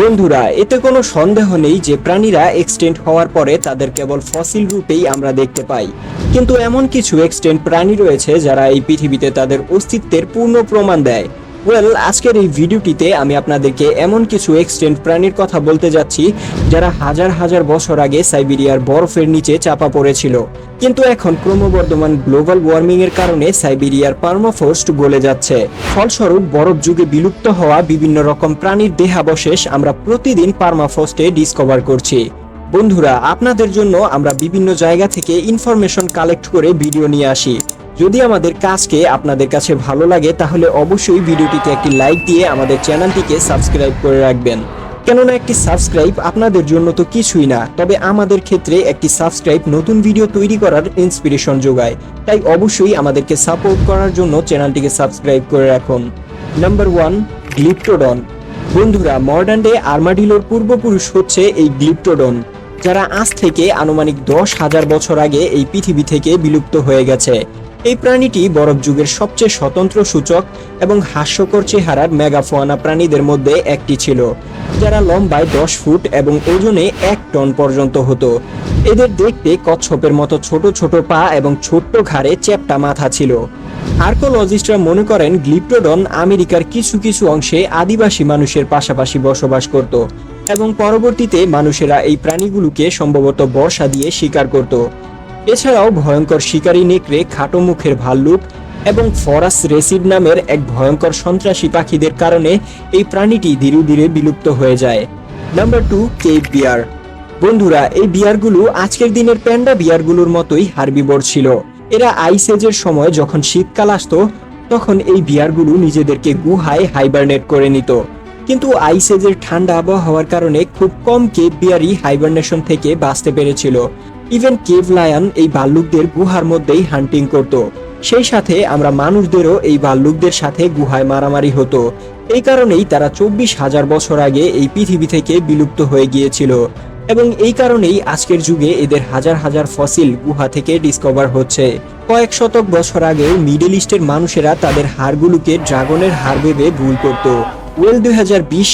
বন্ধুরা, এতে কোনো সন্দেহ নেই যে প্রাণীরা এক্সটেন্ট হওয়ার পরে তাদের কেবল ফসিল রূপেই আমরা দেখতে পাই। কিন্তু এমন কিছু এক্সটেন্ট প্রাণী রয়েছে যারা এই পৃথিবীতে তাদের অস্তিত্বের পূর্ণ প্রমাণ দেয়। ওয়েল আজকের এই ভিডিওটিতে আমি আপনাদেরকে এমন কিছু এক্সটেন্ট প্রাণীর কথা বলতে যাচ্ছি, যারা হাজার হাজার বছর আগে সাইবেরিয়ার বরফের নিচে চাপা পড়েছিল। কিন্তু এখন ক্রমবর্ধমান গ্লোবাল ওয়ার্মিং এর কারণে সাইবেরিয়ার পার্মাফোস্ট গলে যাচ্ছে। ফলস্বরূপ, বরফ যুগে বিলুপ্ত হওয়া বিভিন্ন রকম প্রাণীর দেহাবশেষ আমরা প্রতিদিন পার্মাফোস্টে ডিসকভার করছি। বন্ধুরা, আপনাদের জন্য আমরা বিভিন্ন জায়গা থেকে ইনফরমেশন কালেক্ট করে ভিডিও নিয়ে আসি। যদি আমাদের কাজকে আপনাদের কাছে ভালো লাগে, তাহলে অবশ্যই ভিডিওটিতে একটি লাইক দিয়ে আমাদের চ্যানেলটিকে সাবস্ক্রাইব করে রাখবেন। কেননা একটি সাবস্ক্রাইব আপনাদের জন্য তো কিছুই না, তবে আমাদের ক্ষেত্রে একটি সাবস্ক্রাইব নতুন ভিডিও তৈরি করার ইন্সপিরেশন যোগায়। তাই অবশ্যই আমাদেরকে সাপোর্ট করার জন্য চ্যানেলটিকে সাবস্ক্রাইব করে রাখুন। নাম্বার ওয়ান গ্লিপ্টোডন বন্ধুরা মডার্ন ডে আর্মাডিলোর পূর্বপুরুষ হচ্ছে এই গ্লিপ্টোডন যারা আজ থেকে আনুমানিক দশ হাজার বছর আগে এই পৃথিবী থেকে বিলুপ্ত হয়ে গেছে। এই প্রাণীটি বরফ যুগের সবচেয়ে স্বতন্ত্র সূচক এবং হাস্যকর চেহারার মেগাফোয়ানা প্রাণীদের মধ্যে একটি ছিল, যারা লম্বায় দশ ফুট এবং ওজনে এক টন পর্যন্ত হতো। এদের দেখতে কচ্ছপের মতো ছোট ছোট পা এবং ছোট্ট ঘাড়ে চ্যাপ্টা মাথা ছিল। আর্কোলজিস্টরা মনে করেন গ্লিপ্টোডন আমেরিকার কিছু কিছু অংশে আদিবাসী মানুষের পাশাপাশি বসবাস করত এবং পরবর্তীতে মানুষেরা এই প্রাণীগুলোকে সম্ভবত বর্ষা দিয়ে শিকার করত। এছাড়াও ভয়ঙ্কর শিকারী নেকড়ে, খাটো মুখের ভাল্লুক এবং ফরাস রেসিড নামের এক ভয়ঙ্কর সন্ত্রাসী পাখিদের কারণে এই প্রাণীটি ধীরে ধীরে বিলুপ্ত হয়ে যায়। নাম্বার টু কেপ বিয়ার বন্ধুরা, এই বিয়ারগুলো আজকের দিনের প্যান্ডা বিয়ারগুলোর মতোই হার্বিবর ছিল। এরা আইস এজের সময় যখন শীতকাল আসতো, তখন এই বিয়ারগুলো নিজেদেরকে গুহায় হাইবারনেট করে নিত। কিন্তু আইস এজের ঠান্ডা আবহাওয়া হওয়ার কারণে খুব কম কেপ বিয়ারই হাইবারনেশন থেকে বাঁচতে পেরেছিল। ইভেন কেভ লায়ন এই ভাল্লুকদের গুহার মধ্যেই হান্টিং করত। সেই সাথে আমরা মানুষদেরও এই ভাল্লুকদের সাথে গুহায় মারামারি হতো। এই কারণেই তারা চব্বিশ হাজার বছর আগে এই পৃথিবী থেকে বিলুপ্ত হয়ে গিয়েছিল। এবং এই কারণেই আজকের যুগে এদের হাজার হাজার ফসিল গুহা থেকে ডিসকভার হচ্ছে। কয়েক শতক বছর আগেও মিডল ইস্টের মানুষেরা তাদের হাড়গুলোকে ড্রাগনের হাড় ভেবে ভুল করত। ওয়েল দুই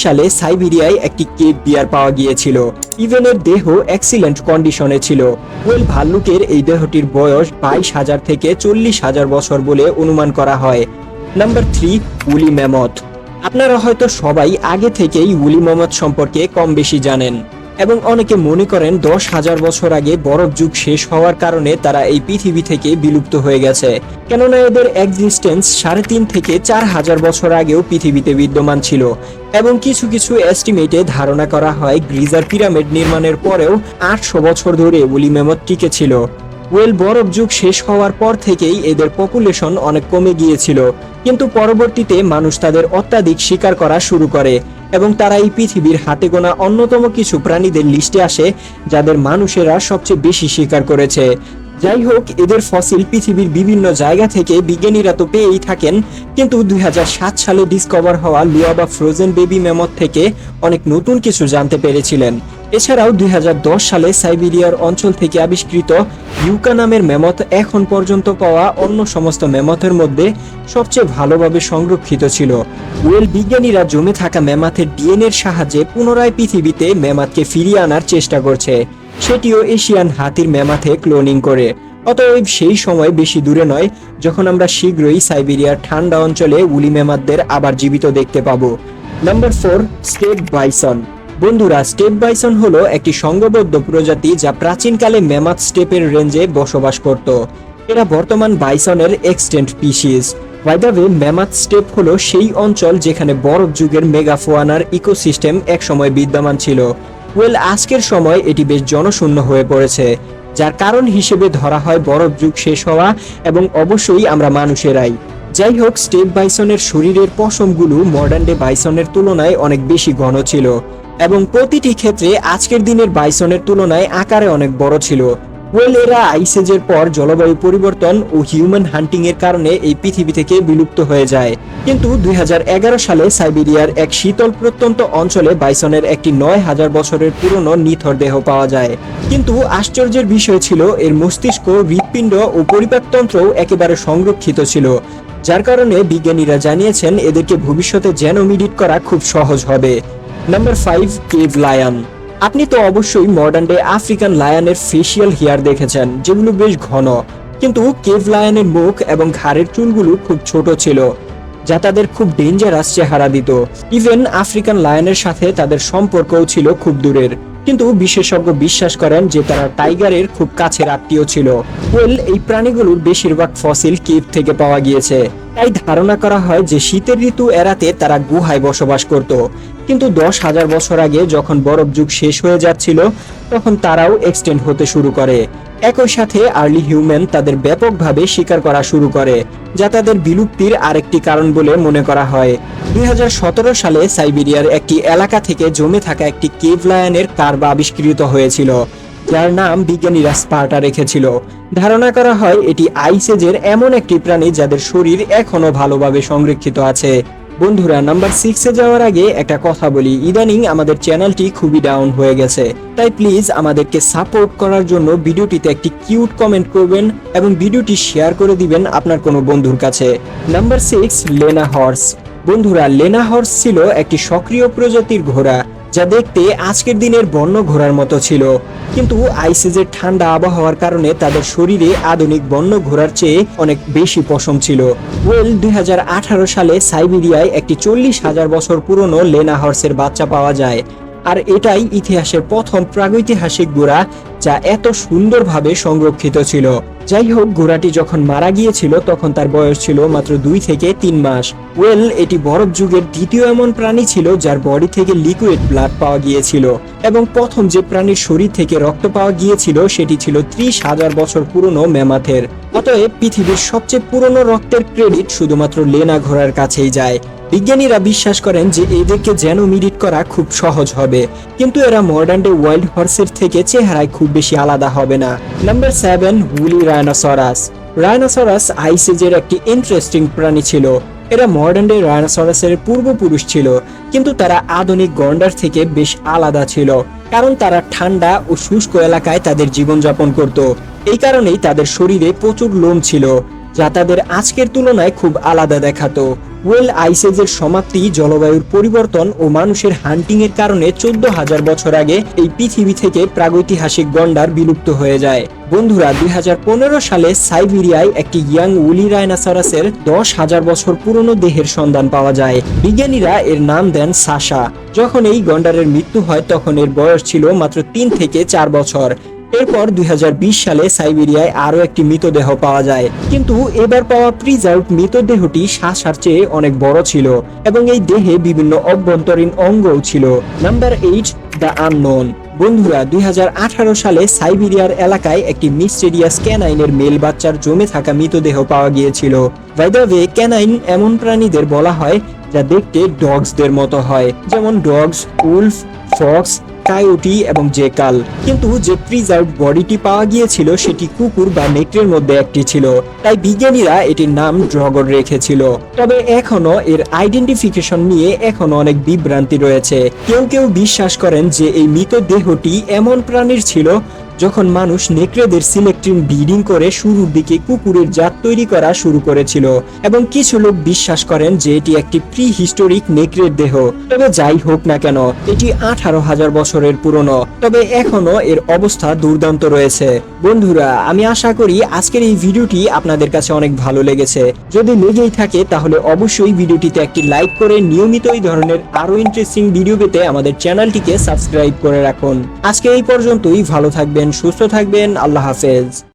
সালে সাইবেরিয়ায় একটি কেপ বিয়ার পাওয়া গিয়েছিল। ইভেনের দেহ এক্সিলেন্ট কন্ডিশনে ছিল। ওয়েল ভাল্লুকের এই দেহটির বয়স বাইশ হাজার থেকে চল্লিশ হাজার বছর বলে অনুমান করা হয়। নাম্বার থ্রি উলি ম্যামথ আপনারা হয়তো সবাই আগে থেকেই উলি ম্যামথ সম্পর্কে কম বেশি জানেন। এবং অনেকে মনে করেন দশ হাজার বছর আগে বরফ যুগ শেষ হওয়ার কারণে তারা এই পৃথিবী থেকে বিলুপ্ত হয়ে গেছে। কেননা এদের এক্সিস্টেন্স সাড়ে তিন থেকে চার হাজার বছর আগেও পৃথিবীতে বিদ্যমান ছিল এবং কিছু কিছু এস্টিমেটে ধারণা করা হয় গ্রিজার পিরামিড নির্মাণের পরেও আটশো বছর ধরে উলি মেমত টিকে ছিল। ওয়েল, বরফ যুগ শেষ হওয়ার পর থেকেই এদের পপুলেশন অনেক কমে গিয়েছিল। কিন্তু পরবর্তীতে মানুষ তাদের অত্যাধিক শিকার করা শুরু করে। এবং তারা এই পৃথিবীর হাতে গোনা অন্যতম কিছু প্রাণীদের লিস্টে আসে, যাদের মানুষেরা সবচেয়ে বেশি শিকার করেছে। যাই হোক এদের ফসিল পৃথিবীর বিভিন্ন জায়গা থেকে বিজ্ঞানীরা তো পেয়েই থাকেন, কিন্তু দুই হাজার সাত সালে ডিসকভার হওয়া লুয়া বা ফ্রোজেন বেবি মেমত থেকে অনেক নতুন কিছু জানতে পেরেছিলেন। এছাড়াও দুই হাজার দশ সালে সাইবেরিয়ার অঞ্চল থেকে আবিষ্কৃত ইউকা নামের মেমথ এখন পর্যন্ত পাওয়া অন্য সমস্ত মেমথের মধ্যে সবচেয়ে ভালোভাবে সংরক্ষিত ছিল। ওয়েল, বিজ্ঞানীরা জমে থাকা মেমাথের ডিএনএর সাহায্যে পুনরায় পৃথিবীতে মেমাথকে ফিরিয়ে আনার চেষ্টা করছে। সেটিও এশিয়ান হাতির মেমাথে ক্লোনিং করে। অতএব সেই সময় বেশি দূরে নয়, যখন আমরা শীঘ্রই সাইবেরিয়ার ঠান্ডা অঞ্চলে উলি মেমাতদের আবার জীবিত দেখতে পাবো। নাম্বার ফোর স্টেট বাইসন বন্ধুরা স্টেপ বাইসন হলো একটি সংঘবদ্ধ প্রজাতি যা প্রাচীনকালে মেমাথ স্টেপের রেঞ্জে বসবাস করত। এরা বর্তমান বাইসনের extant species way mammoth steppe হলো সেই অঞ্চল যেখানে বরফ যুগের মেগাফোয়ানার ইকোসিস্টেম একসময় বিদ্যমান ছিল। ওয়েল আজকের সময় এটি বেশ জনশূন্য হয়ে পড়েছে, যার কারণ হিসেবে ধরা হয় বরফ যুগ শেষ হওয়া এবং অবশ্যই আমরা মানুষেরাই। যাই হোক, স্টেপ বাইসনের শরীরের পশমগুলো মডার্ন ডে বাইসনের তুলনায় অনেক বেশি ঘন ছিল এবং প্রতিটি ক্ষেত্রে আজকের দিনের বাইসনের তুলনায় আকারে অনেক বড় ছিল। ওয়েল এরা আইসেজের পর জলবায়ু পরিবর্তন ও হিউম্যান হান্টিং এর কারণে এই পৃথিবী থেকে বিলুপ্ত হয়ে যায়। কিন্তু দুই হাজার এগারো সালে সাইবেরিয়ার এক শীতল প্রত্যন্ত অঞ্চলে বাইসনের একটি নয় হাজার বছরের পুরনো নিথর দেহ পাওয়া যায়। কিন্তু আশ্চর্যের বিষয় ছিল, এর মস্তিষ্ক, হৃৎপিণ্ড ও পরিপাকতন্ত্রও একেবারে সংরক্ষিত ছিল। যার কারণে বিজ্ঞানীরা জানিয়েছেন, এদেরকে ভবিষ্যতে জেনোমিডিট করা খুব সহজ হবে। Number five, cave lion. আপনি তো অবশ্যই মডার্ন ডে আফ্রিকান লায়নের ফেসিয়াল হেয়ার দেখেছেন, যেগুলো বেশ ঘন। কিন্তু কেভ লায়নের মুখ এবং ঘাড়ের চুলগুলো খুব ছোট ছিল, যা তাদের খুব ডেঞ্জারাস চেহারা দিত। ইভেন আফ্রিকান লায়নের সাথে তাদের সম্পর্কও ছিল খুব দূরের। কিন্তু বিশেষজ্ঞ বিশ্বাস করেন যে তারা টাইগারের খুব কাছের আত্মীয় ছিল। ওয়েল এই প্রাণীগুলোর বেশিরভাগ ফসিল কেভ থেকে পাওয়া গিয়েছে। তাই ধারণা করা হয় যে শীতের ঋতু এড়াতে তারা গুহায় বসবাস করত। কিন্তু দশ হাজার বছর আগে যখন বরফ যুগ শেষ হয়ে যাচ্ছিল, তখন তারাও এক্সটেন্ড হতে শুরু করে। একই সাথে আর্লি হিউম্যান তাদের ব্যাপকভাবে শিকার করা শুরু করে, যা তাদের বিলুপ্তির আরেকটি কারণ বলে মনে করা হয়। দুই হাজার সতেরো সালে সাইবেরিয়ার একটি এলাকা থেকে জমে থাকা একটি কেভ লায়নের কার্ভ আবিষ্কৃত হয়েছিল, যার নাম বিজ্ঞানীরা স্পার্টা রেখেছিল। ধারণা করা হয় এটি আইসেজের এমন একটি প্রাণী যাদের শরীর এখনও ভালোভাবে সংরক্ষিত আছে। বন্ধুরা, নাম্বার সিক্সে যাওয়ার আগে একটা কথা বলি। ইদানিং আমাদের চ্যানেলটি খুবই ডাউন হয়ে গেছে। তাই প্লিজ আমাদেরকে সাপোর্ট করার জন্য ভিডিওটিতে একটি কিউট কমেন্ট করবেন এবং ভিডিওটি শেয়ার করে দিবেন আপনার কোনো বন্ধুর কাছে। নাম্বার সিক্স লেনা হর্স বন্ধুরা লেনা হর্স ছিল একটি সক্রিয় প্রজাতির ঘোড়া। যা দেখতে আজকের দিনের বন্য ঘোড়ার মতো ছিল। কিন্তু আইসিজের ঠান্ডা আবহাওয়ার কারণে তাদের শরীরে আধুনিক বন্য ঘোড়ার চেয়ে অনেক বেশি পশম ছিল। ওয়েল, দুই হাজার আঠারো সালে সাইবেরিয়ায় একটি চল্লিশ হাজার বছর পুরনো লেনা হর্সের বাচ্চা পাওয়া যায়। আর এটাই ইতিহাসের প্রথম প্রাগৈতিহাসিক ঘোড়া যা এত সুন্দরভাবে সংরক্ষিত ছিল। যাই হোক ঘোড়াটি যখন মারা গিয়েছিল, তখন তার বয়স ছিল মাত্র দুই থেকে তিন মাস। ওয়েল, এটি বরফ যুগের দ্বিতীয় এমন প্রাণী ছিল যার বডি থেকে লিকুইড ব্লাড পাওয়া গিয়েছিল এবং প্রথম যে প্রাণীর শরীর থেকে রক্ত পাওয়া গিয়েছিল, সেটি ছিল ত্রিশ হাজার বছর পুরনো ম্যামাথের। অতএব, পৃথিবীর সবচেয়ে পুরনো রক্তের ক্রেডিট শুধুমাত্র লেনা ঘোড়ার কাছেই যায়। বিজ্ঞানীরা বিশ্বাস করেন যে এদেরকে জেনোমিডিট করা খুব সহজ হবে, কিন্তু এরা মডার্ন ডে ওয়াইল্ড হর্সের থেকে চেহারায় খুব বেশি আলাদা হবে না। নাম্বার সেভেন হুলি রায়নোসরাস রায়নোসরাস আইসেজের একটি ইন্টারেস্টিং প্রাণী ছিল। এরা মডার্ন ডে রায়নোসরাসের পূর্বপুরুষ ছিল, কিন্তু তারা আধুনিক গন্ডার থেকে বেশ আলাদা ছিল, কারণ তারা ঠান্ডা ও শুষ্ক এলাকায় তাদের জীবনযাপন করত। এই কারণেই তাদের শরীরে প্রচুর লোম ছিল। যা তাদের আজকের তুলনায় খুব আলাদা দেখাতো। ওয়েল আইসেজের সমাপ্তি, জলবায়ুর পরিবর্তন ও মানুষের হান্টিং এর কারণে চোদ্দ হাজার বছর আগে এই পৃথিবী থেকে প্রাগৈতিহাসিক গন্ডার বিলুপ্ত হয়ে যায়। বন্ধুরা, দুই হাজার পনেরো সালে সাইবেরিয়ায় একটি ইয়াং উলি রাইনাসারাসের দশ হাজার বছর পুরনো দেহের সন্ধান পাওয়া যায়। বিজ্ঞানীরা এর নাম দেন সাশা যখন এই গন্ডারের মৃত্যু হয়, তখন এর বয়স ছিল মাত্র তিন থেকে চার বছর। এরপর দুই হাজার বিশ সালে সাইবেরিয়ায় আরও একটি মৃতদেহ পাওয়া যায়। কিন্তু এবার পাওয়া প্রিজার্ভ মৃতদেহটি শ্বাসার চেয়ে অনেক বড় ছিল এবং এই দেহে বিভিন্ন অভ্যন্তরীণ অঙ্গও ছিল। নাম্বার এইট দ্য আননোন বন্ধুরা, দুই হাজার আঠারো সালে সাইবেরিয়ার এলাকায় একটি মিস্টেরিয়াস ক্যানাইনের মেল বাচ্চার জমে থাকা মৃতদেহ পাওয়া গিয়েছিল। ওয়ে ক্যানাইন এমন প্রাণীদের বলা হয় যা দেখতে ডগসদের মতো হয়। যেমন ডগস, উলফ, ফক্স, কায়োটি এবং জেকাল। কিন্তু যে প্রিজার্ভ বডিটি পাওয়া গিয়েছিল, সেটি কুকুর বা নেকড়ের মধ্যে একটি ছিল। তাই বিজ্ঞানীরা এটির নাম ড্রগর রেখেছিল। তবে এখনও এর আইডেন্টিফিকেশন নিয়ে এখনও অনেক বিভ্রান্তি রয়েছে। কেউ কেউ বিশ্বাস করেন যে এই মৃতদেহটি এমন প্রাণীর ছিল যখন মানুষ নেকড়েদের সিলেক্টিভ ব্রিডিং করে, শুরুর দিকে কুকুরের জাত তৈরি করা শুরু করেছিল এবং কিছু লোক বিশ্বাস করেন যে এটি একটি প্রি হিস্টোরিক নেকড়ের দেহ। তবে যাই হোক না কেন, এটি আঠারো হাজার বছরের পুরনো, তবে এখনও এর অবস্থা দুর্দান্ত রয়েছে। বন্ধুরা, আমি আশা করি আজকের এই ভিডিওটি আপনাদের কাছে অনেক ভালো লেগেছে। যদি লেগেই থাকে, তাহলে অবশ্যই ভিডিওটিতে একটি লাইক করে নিয়মিত এই ধরনের আরও ইন্টারেস্টিং ভিডিও পেতে আমাদের চ্যানেলটিকে সাবস্ক্রাইব করে রাখুন। আজকে এই পর্যন্তই, ভালো থাকবেন, সুস্থ থাকবেন, আল্লাহ হাফেজ।